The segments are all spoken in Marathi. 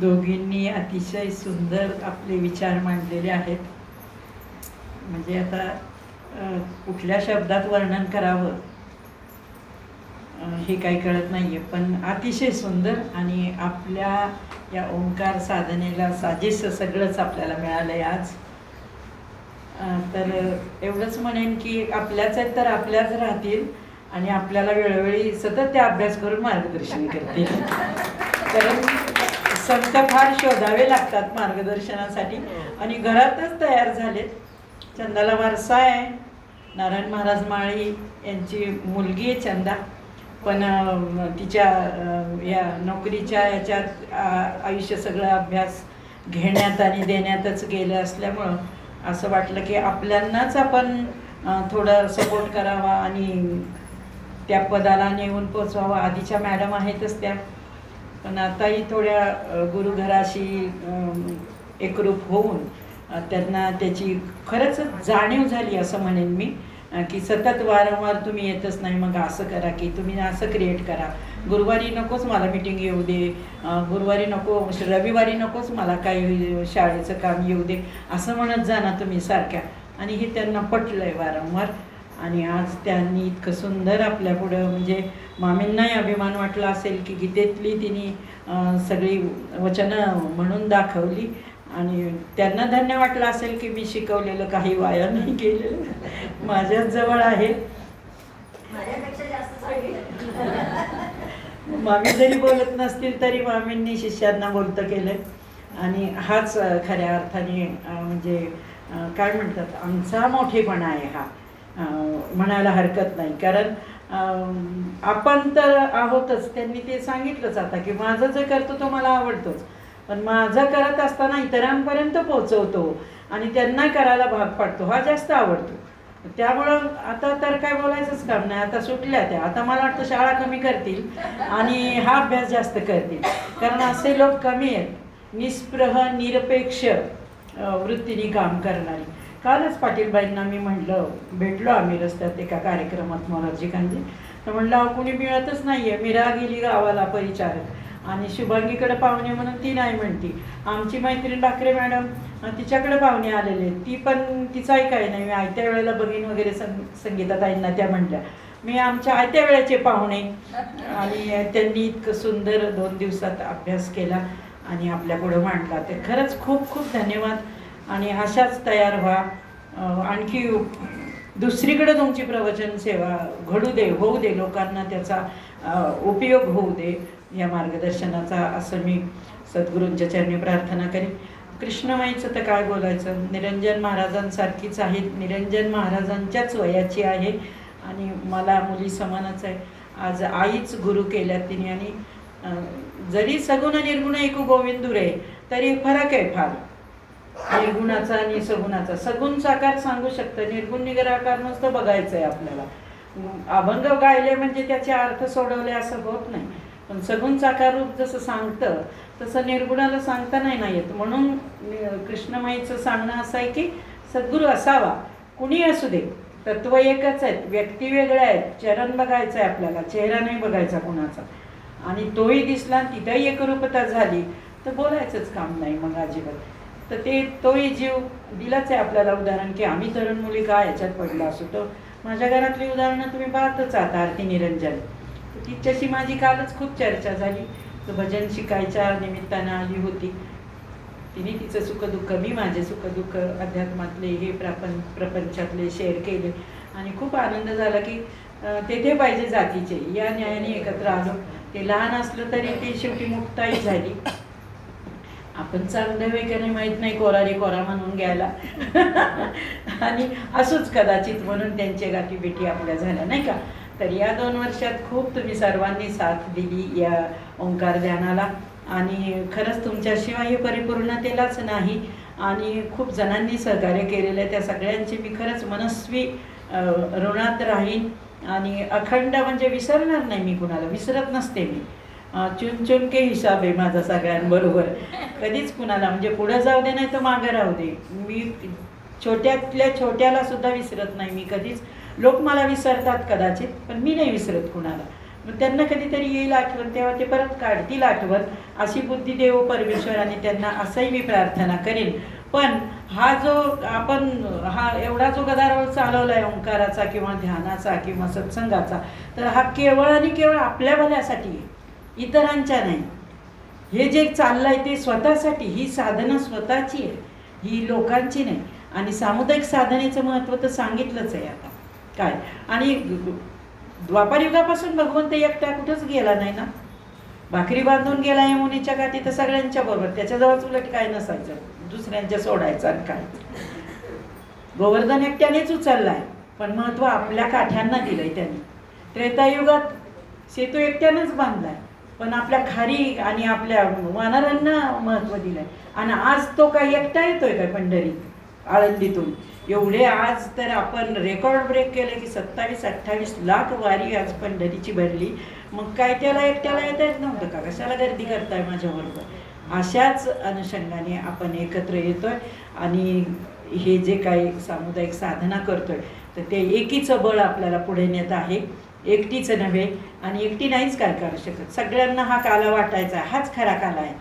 दोघींनी अतिशय सुंदर आपले विचार मांडलेले आहेत. म्हणजे आता कुठल्या शब्दात वर्णन करावं? हे काही कळत नाही आहे पण अतिशय सुंदर आणि आपल्या या ओंकार साधनेला साजेसं सगळंच आपल्याला मिळालं आहे आज तर एवढंच म्हणेन की आपल्याच आहेत तर आपल्याच राहतील आणि आपल्याला वेळोवेळी सतत त्या अभ्यास करून मार्गदर्शन करतील. कारण संत फार शोधावे लागतात मार्गदर्शनासाठी. आणि घरातच तयार झालेत. चंदाला वारसा आहे. नारायण महाराज माळी यांची मुलगी आहे चंदा. पण तिच्या या नोकरीच्या याच्यात आयुष्य सगळं अभ्यास घेण्यात आणि देण्यातच गेलं असल्यामुळं असं वाटलं की आपल्यांनाच आपण थोडं सपोर्ट करावा आणि त्या पदाला नेऊन पोचवावं आधीच्या मॅडम आहेतच त्या. पण आताही थोड्या गुरुघराशी एकरूप होऊन त्यांना त्याची खरंच जाणीव झाली असं म्हणेन मी की सतत वारंवार तुम्ही येतच नाही मग असं करा की तुम्ही असं क्रिएट करा. गुरुवारी नकोच मला मिटिंग येऊ दे गुरुवारी नको रविवारी नकोच मला काही शाळेचं काम येऊ दे असं म्हणत जा ना तुम्ही सारख्या. आणि हे त्यांना पटलं आहे वारंवार. आणि आज त्यांनी इतकं सुंदर आपल्या पुढं म्हणजे मामींनाही अभिमान वाटला असेल की गीतेतली तिने सगळी वचनं म्हणून दाखवली. आणि त्यांना धन्य वाटलं असेल की मी शिकवलेलं काही वाया नाही केलेलं माझ्याच जवळ आहे. मामी जरी बोलत नसतील तरी मामींनी शिष्यांना बोलतं केलं आणि हाच खऱ्या अर्थाने म्हणजे काय म्हणतात आमचा मोठेपणा आहे हा. म्हणायला हरकत नाही. कारण आपण तर आहोतच. त्यांनी ते सांगितलंच आता की माझं जे करतो तो मला आवडतोच. पण माझं करत असताना इतरांपर्यंत पोहोचवतो आणि त्यांना करायला भाग पाडतो हा जास्त आवडतो. त्यामुळं आता तर काय बोलायचंच काम नाही. आता सुटल्या त्या. आता मला वाटतं शाळा कमी करतील आणि हा अभ्यास जास्त करतील. कारण असे लोक कमी आहेत. निस्पृह निरपेक्ष वृत्तीने काम करणारी. कालच पाटीलबाईंना मी म्हटलं भेटलो आम्ही रस्त्यात एका कार्यक्रमात मोरारजीकांनी तर म्हणलं अहो कुणी मिळतच नाही आहे मीरा गेली गावाला परिचारक. आणि शुभांगीकडे पाहुणे म्हणून ती नाही म्हणती. आमची मैत्रीण बाकरे मॅडम तिच्याकडे पाहुणे आलेले ती पण तिचाही काही नाही. मी आयत्या वेळेला बघीन वगैरे संग संगीताताईंना त्या म्हटल्या. मी आमच्या आयत्या वेळेचे पाहुणे. आणि त्यांनी इतकं सुंदर दोन दिवसात अभ्यास केला आणि आपल्या पुढं मांडला. ते खरंच खूप खूप धन्यवाद. आणि अशाच तयार व्हा. आणखी दुसरीकडे तुमची प्रवचन सेवा घडू दे होऊ दे लोकांना त्याचा उपयोग होऊ दे या मार्गदर्शनाचा असं मी सद्गुरूंच्या चरणी प्रार्थना करेन. कृष्णमाईचं तर काय बोलायचं? निरंजन महाराजांसारखीच आहे. निरंजन महाराजांच्याच वयाची आहे आणि मला मुली समानच आहे. आज आईच गुरु केल्या तिने आणि जरी सगुण निर्गुण एकू गोविंदूर आहे तरी फरक आहे फार. निर्गुणाचा आणि सगुणाचा सगुण साकार सांगू शकतं. निर्गुण निराकार नुसतं बघायचं आहे आपल्याला. अभंग गायले म्हणजे त्याचे अर्थ सोडवले असं होत नाही. पण सगुण साकार रूप जसं सांगतं तसं निर्गुणाला सांगता नाही ना येत. म्हणून कृष्णमाईचं सांगणं असं आहे की सद्गुरू असावा. कुणी असू दे. तत्व एकच आहेत. व्यक्ती वेगळ्या आहेत. चरण बघायचं आहे आपल्याला. चेहरा नाही बघायचा कुणाचा. आणि तोही दिसला आणि तिथंही एकरूपता झाली तर बोलायचंच काम नाही मग अजिबात. तर ते तोही जीव दिलाच आहे आपल्याला उदाहरण की आम्ही तरुण मुली का याच्यात पडलो असो तर. माझ्या घरातली उदाहरणं तुम्ही पाहतच आहात आरती निरंजन. तिच्याशी माझी कालच खूप चर्चा झाली. तर भजन शिकायच्या निमित्तानं आली होती. तिने तिचं सुखदुःख मी माझे सुखदुःख अध्यात्मातले हे प्रपंच प्रपंचातले शेअर केले. आणि खूप आनंद झाला की तेथे पाहिजे जातीचे. या न्यायाने एकत्र आलो. ते लहान असलं तरी ते शेवटी मुक्ताई झाली. आपण चांगलं वगैरे माहीत नाही कोरारी कोरा म्हणून घ्यायला. आणि असोच कदाचित म्हणून त्यांच्या गाठी भेटी आपल्या झाल्या नाही का? तर या दोन वर्षात खूप तुम्ही सर्वांनी साथ दिली या ओंकार ध्यानाला. आणि खरंच तुमच्याशिवाय हे परिपूर्णतेलाच नाही. आणि खूप जणांनी सहकार्य केलेलं आहे. त्या सगळ्यांची मी खरंच मनस्वी ऋणात राहीन. आणि अखंड म्हणजे विसरणार नाही मी कुणाला. विसरत नसते मी. चुनचुन चुन चुन के हिसाब आहे माझा सगळ्यांबरोबर. कधीच कुणाला म्हणजे पुढं जाऊ दे नाही तर मागं राहू दे. मी छोट्यातल्या छोट्याला सुद्धा विसरत नाही. मी कधीच लोक मला विसरतात कदाचित पण मी नाही विसरत कुणाला. मग त्यांना कधीतरी येईल आठवण तेव्हा ते परत काढतील आठवण. अशी बुद्धी देव परमेश्वराने त्यांना असंही मी प्रार्थना करेन. पण हा जो आपण हा एवढा जो गदारोळ चालवला आहे ओंकाराचा किंवा ध्यानाचा किंवा सत्संगाचा तर हा केवळ आणि केवळ आपल्या भल्यासाठी आहे. इतरांच्या नाही. हे जे चाललं आहे ते स्वतःसाठी ही साधना स्वतःची आहे. ही लोकांची नाही. आणि सामुदायिक साधनेचं महत्त्व तर सांगितलंच आहे आता. काय? आणि द्वापारयुगापासून भगवंत एकटा कुठंच गेला नाही ना? भाकरी बांधून गेला यमुनेच्या गाठी तर सगळ्यांच्या बरोबर. त्याच्याजवळच उलट काय नसायचं? दुसऱ्यांच्या सोडायचं आणि काय? गोवर्धन एकट्यानेच उचललाय. पण महत्त्व आपल्या काठ्यांना दिलंय त्यांनी. त्रेतायुगात सेतू एकट्यानंच बांधलाय. पण आपल्या खारी आणि आपल्या वानरांना महत्त्व दिलंय. आणि आज तो काही एकटा येतोय काय पंढरीत आळंदीतून. एवढे आज तर आपण रेकॉर्ड ब्रेक केले की सत्तावीस अठ्ठावीस लाख वारी आज पंढरीची भरली. मग काय त्याला एकट्याला येता येत नव्हतं का? कशाला गर्दी करताय माझ्याबरोबर? अशाच अनुषंगाने आपण एकत्र येतोय आणि हे जे काही सामुदायिक साधना करतोय तर ते एकीचं बळ आपल्याला पुढे नेत आहे. एकटीचं नव्हे आणि एकटी नाहीच काय करू शकत. सगळ्यांना हा काला वाटायचा आहे हाच खरा काला आहे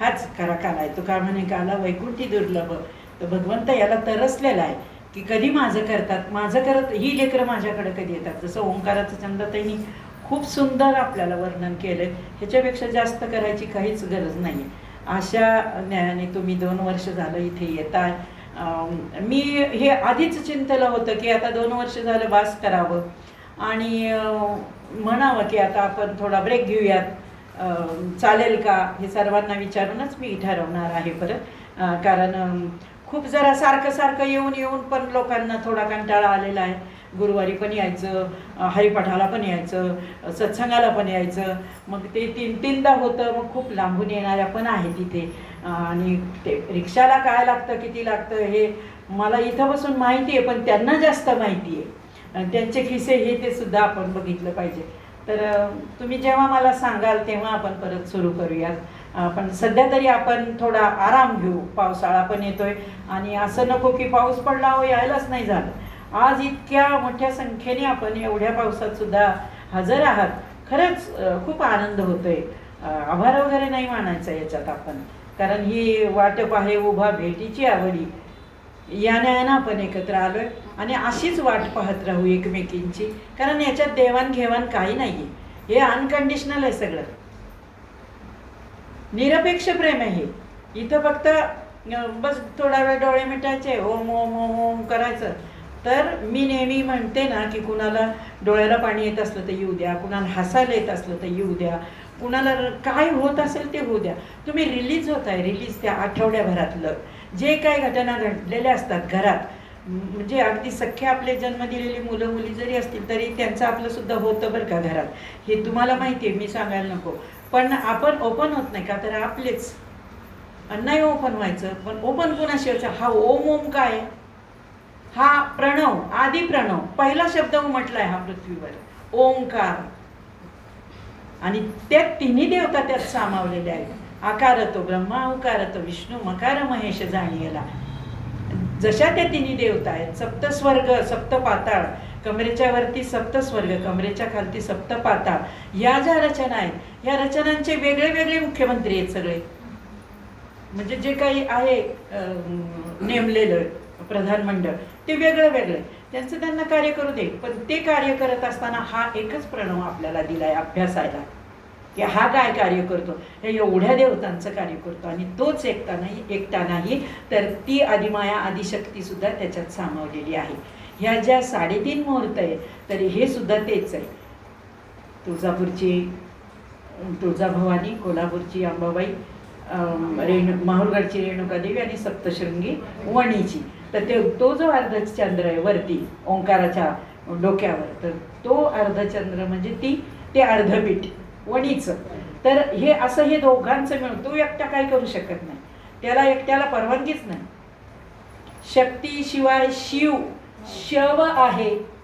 हाच खरा काला आहे. तो का म्हणे काला वैकुंठी दुर्लभ. तर भगवंत याला तरसलेला आहे की कधी माझं करतात माझं करत ही लेकरं माझ्याकडे कधी येतात? जसं ओंकाराचं चंद्रताईंनी खूप सुंदर आपल्याला वर्णन केलं ह्याच्यापेक्षा जास्त करायची काहीच गरज नाही आहे अशा न्यायाने तुम्ही दोन वर्ष झालं इथे येताय. मी हे आधीच चिंतलं होतं की आता दोन वर्ष झालं बास करावं. आणि म्हणावं की आता आपण थोडा ब्रेक घेऊयात. चालेल का? हे सर्वांना विचारूनच मी ठरवणार आहे परत. कारण खूप जरा सारखं सारखं येऊन येऊन पण लोकांना थोडा कंटाळा आलेला आहे. गुरुवारी पण यायचं हरिपाठाला पण यायचं सत्संगाला पण यायचं. मग ते तीन तीनदा होतं मग खूप लांबून येणाऱ्या पण आहे तिथे. आणि ते रिक्षाला काय लागतं किती लागतं हे मला इथं बसून माहिती आहे पण त्यांना जास्त माहिती आहे. त्यांचे खिसे हे ते सुद्धा आपण बघितलं पाहिजे. तर तुम्ही जेव्हा मला सांगाल तेव्हा आपण परत सुरू करूयात. पण सध्या तरी आपण थोडा आराम घेऊ. पावसाळा पण येतोय आणि असं नको की पाऊस पडला हो यायलाच नाही झालं. आज इतक्या मोठ्या संख्येने आपण एवढ्या पावसात सुद्धा हजर आहात. खरंच खूप आनंद होतोय. आभार वगैरे नाही मानायचा याच्यात आपण. कारण ही वाटप आहे उभा भेटीची आवडी या न्यायानं आपण एकत्र आलोय आणि अशीच वाट पाहत राहू एकमेकींची. कारण याच्यात देवाणघेवाण काही नाही आहे हे अनकंडिशनल आहे सगळं. निरपेक्ष प्रेम आहे इथं फक्त बस थोडा वेळ डोळे मिटायचे ओम ओम ओम ओम करायचं. तर मी नेहमी म्हणते ना की कुणाला डोळ्याला पाणी येत असलं तर येऊ द्या कुणाला हसायला येत असलं तर येऊ द्या कुणाला काय होत असेल ते होऊ द्या. तुम्ही रिलीज होत आहे रिलीज त्या आठवड्याभरातलं. जे काही घटना घडलेल्या असतात घरात म्हणजे अगदी सख्खे आपले जन्म दिलेली मुलं मुली जरी असतील तरी त्यांचं आपलं सुद्धा होतं बरं का घरात. हे तुम्हाला माहिती आहे मी सांगायला नको. पण आपण ओपन होत नाही का तर आपलेच. नाही ओपन व्हायचं पण ओपन कोणाशी व्हायचं? हा ओम ओम काय? हा प्रणव आदि प्रणव. पहिला शब्द उमटलाय हा पृथ्वीवर. ओंकार. आणि त्या तिन्ही देवता त्यात सामावलेल्या आहेत. आकार तो ब्रह्मा उकार तो विष्णू मकार महेश जाणीला जशा त्या तिन्ही देवता आहेत सप्त स्वर्ग सप्त पाताळ कमरेच्या वरती सप्त स्वर्ग कमरेच्या खालती सप्त पाताळ या ज्या रचना आहेत या रचनांचे वेगळे वेगळे मुख्यमंत्री आहेत सगळे. म्हणजे जे काही आहे नेमलेलं प्रधानमंडळ ते वेगळं वेगळं त्यांचं त्यांना कार्य करू दे पण ते कार्य करत असताना हा एकच प्रणव आपल्याला दिलाय अभ्यासायला की हा काय कार्य करतो? हे एवढ्या देवतांचं कार्य करतो आणि तोच एकटा नाही एकटा नाही तर ती आदिमाया आदिशक्तीसुद्धा त्याच्यात सामावलेली आहे. ह्या ज्या साडेतीन मुहूर्त आहे तर हे सुद्धा तेच आहे. तुळजापूरची तुळजाभवानी कोल्हापूरची अंबाबाई रेणु माहूरगडची रेणुकादेवी आणि सप्तशृंगी वणीची. तर ते तो जो अर्धचंद्र आहे वरती ओंकाराच्या डोक्यावर तर तो अर्धचंद्र म्हणजे ती ते अर्धपीठ. वणीचं. तर हे असं हे दोघांचं मिळून तो एकटा काय करू शकत नाही. त्याला एकट्याला परवानगीच नाही. शक्तीशिवाय शिव शव आहे.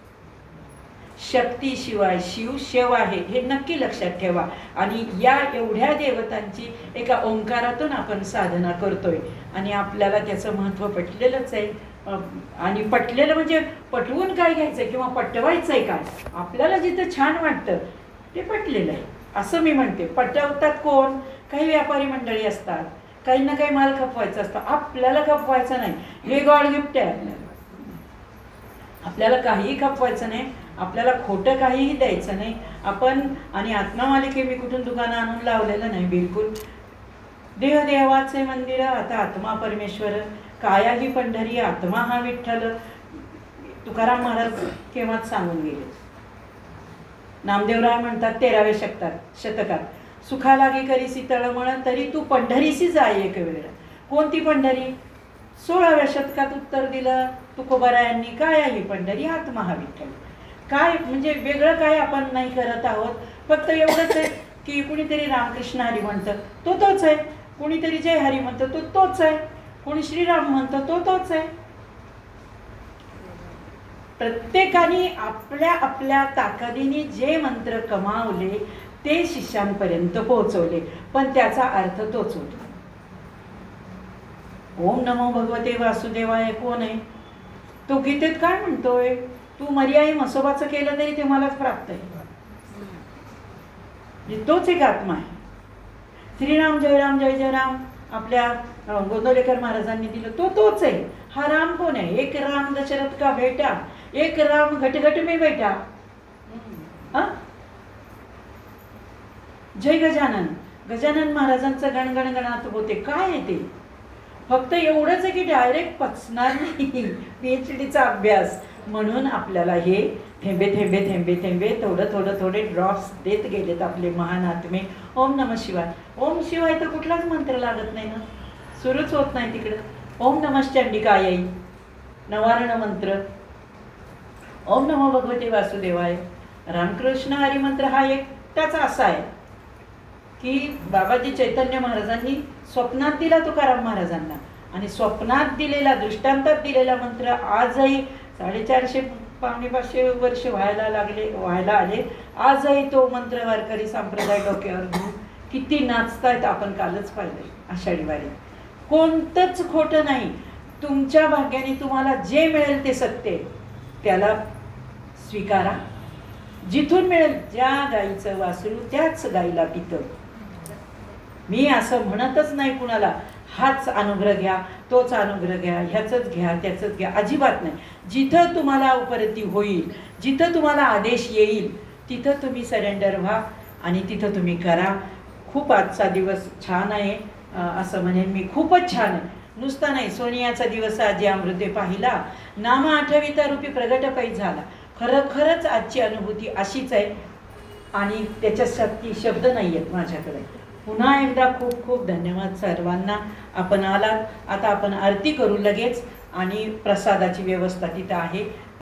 शक्तीशिवाय शिव शव आहे. हे नक्की लक्षात ठेवा. आणि या एवढ्या देवतांची एका ओंकारातून आपण साधना करतोय. आणि आपल्याला त्याचं महत्त्व पटलेलंच आहे. आणि पटलेलं म्हणजे पटवून काय घ्यायचं किंवा पटवायचं आहे काय? आपल्याला जिथं छान वाटतं ते पटलेलं आहे. असं मी म्हणते पटवतात कोण? काही व्यापारी मंडळी असतात. काही ना काही माल खपवायचा असतं. आपल्याला खपवायचं नाही. हे गॉड गिफ्ट आहे. आपल्याला आपल्याला काहीही खपवायचं नाही. आपल्याला खोटं काहीही द्यायचं नाही. आपण आणि आत्मा मालिके मी कुठून दुकानं आणून लावलेलं नाही? बिलकुल. देह देवाचे मंदिर आता आत्मा परमेश्वर काया ही पंढरी आत्मा हा विठ्ठल. तुकाराम महाराज केव्हाच सांगून गेले? नामदेवराय म्हणतात तेराव्या शकतात शतकात. सुखा लागी करी तळमळ तरी तू पंढरीशी जाय एक वेळ. कोणती पंढरी? सोळाव्या शतकात उत्तर दिलं तुकोबारायांनी काय आहे पंढरी? हात हा काय म्हणजे वेगळं काय आपण नाही करत आहोत. फक्त एवढंच आहे की कुणीतरी रामकृष्ण हरी म्हणतं तो तोच आहे. कुणीतरी जय हरी म्हणतं तो तोच आहे. कोणी श्रीराम म्हणतं तो तोच आहे. प्रत्येकाने आपल्या आपल्या ताकदीने जे मंत्र कमावले ते शिष्यांपर्यंत पोहोचवले. पण त्याचा अर्थ तोच होतो. ओम नमो भगवते वासुदेवाय कोण आहे? तो गीतेत काय म्हणतोय? तू मर्याय मसोबाचं केलं तरी ते मलाच प्राप्त आहे. म्हणजे तोच एक आत्मा आहे. श्रीराम जयराम जय जयराम आपल्या अं, गोंदवलेकर महाराजांनी दिलं. तो तोच आहे. हा राम कोण आहे? एक राम दशरथ का भेटा एक राम घट घट में बैठा। हा? जय गजानन. गजानन महाराजांचं गणगण गणात होते. काय आहे ते? फक्त एवढंच आहे की डायरेक्ट पचणार नाही. पी एच डीचा अभ्यास. म्हणून आपल्याला हे थेंबे थेंबे थेंबे थेंबे थोडं थोडं थोडे ड्रॉप्स देत गेलेत आपले महान आत्मे. ओम नम शिवाय. ओम शिवाय तर कुठलाच मंत्र लागत नाही ना? सुरूच होत नाही तिकडं. ओम नमः चंडिकायै. नवारण मंत्र. ओम नमो भगवते वासुदेवाय. रामकृष्ण हरी मंत्र हा त्याचा असा आहे की बाबाजी चैतन्य महाराजांनी स्वप्नात दिला तुकाराम महाराजांना आणि स्वप्नात दिलेला दृष्टांतात दिलेला मंत्र आजही साडेचारशे पावणे पाचशे वर्ष व्हायला लागले व्हायला आले. आजही तो मंत्र वारकरी संप्रदाय डोक्यावर घेऊन किती नाचतायत आपण कालच पाहिलं आषाढी वारी. कोणतंच खोटं नाही. तुमच्या भाग्याने तुम्हाला जे मिळेल ते सत्य त्याला स्वीकारा. जिथून मिळेल ज्या गाईचं वासरू त्याच गाईला पितं. मी असं म्हणतच नाही कुणाला हाच अनुग्रह घ्या तोच अनुग्रह घ्या ह्याचंच घ्या त्याचंच घ्या अजिबात नाही. जिथं तुम्हाला उपरती होईल जिथं तुम्हाला आदेश येईल तिथं तुम्ही सरेंडर व्हा आणि तिथं तुम्ही करा. खूप आजचा दिवस छान आहे असं म्हणेन मी खूपच छान आहे. नुसता नाही सोनियाचा दिवस आजी अमृते पाहिला. नाम आठविता रूपी प्रगट झाला. खरं खरंच आजची अनुभूती अशीच आहे. आणि त्याच्यासाठी शब्द नाही आहेत माझ्याकडे. पुन्हा एकदा खूप खूप धन्यवाद सर्वांना. आपण आलात. आता आपण आरती करू लगेच. आणि प्रसादाची व्यवस्था तिथं आहे.